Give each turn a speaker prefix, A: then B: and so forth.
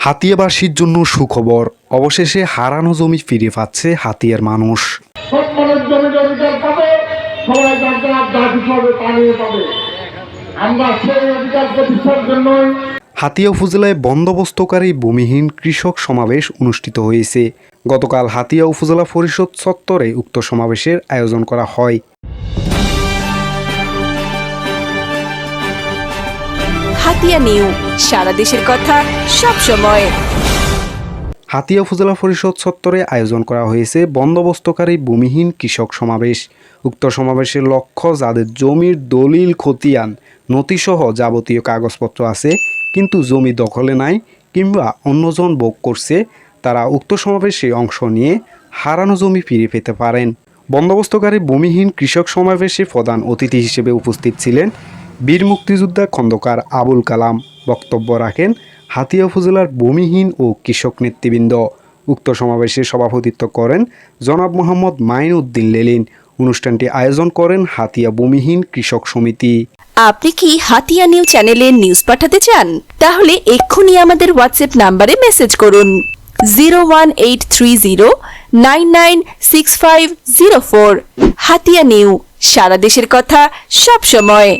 A: হাতিয়াবাসীর জন্য সুখবর। অবশেষে হারানো জমি ফিরে পাচ্ছে হাতিয়ার মানুষ। হাতিয়া উপজেলায় বন্দোবস্তকারী ভূমিহীন কৃষক সমাবেশ অনুষ্ঠিত হয়েছে। গতকাল হাতিয়া উপজেলা পরিষদ চত্বরে উক্ত সমাবেশের আয়োজন করা হয়।
B: হাতিয়া নিউ, সারা দেশের কথা সব সময়।
A: হাতিয়া উপজেলা পরিষদ চত্বরে আয়োজন করা হয়েছে বন্দোবস্তকারী ভূমিহীন কৃষক সমাবেশ। উক্ত সমাবেশের লক্ষ্য যাদের জমির দলিল খতিয়ান, নথিসহ যাবতীয় কাগজপত্র আছে, কিন্তু জমি দখলে নাই কিংবা অন্যজন ভোগ করছে, তারা উক্ত সমাবেশে অংশ নিয়ে হারানো জমি ফিরে পেতে পারেন। বন্দোবস্তকারী ভূমিহীন কৃষক সমাবেশে প্রধান অতিথি হিসেবে উপস্থিত ছিলেন বীর মুক্তিযোদ্ধা খন্দকার আবুল কালাম বক্তব্য রাখেন হাতিয়া উপজেলার ভূমিহীন ও কৃষক নেতৃবৃন্দ। উক্ত সমাবেশে সভাপতিত্ব করেন জনাব মোহাম্মদ মাইন উদ্দিন লেলিন। অনুষ্ঠানটি আয়োজন করেন হাতিয়া ভূমিহীন কৃষক সমিতি।
B: আপনি কি হাতিয়া নিউ চ্যানেলে নিউজ পাঠাতে চান? তাহলে এক্ষুনি আমাদের হোয়াটসঅ্যাপ নাম্বারে মেসেজ করুন। Zero one eight three zero nine nine six five zero four. Hatiya new, সারা দেশের কথা সব সময়।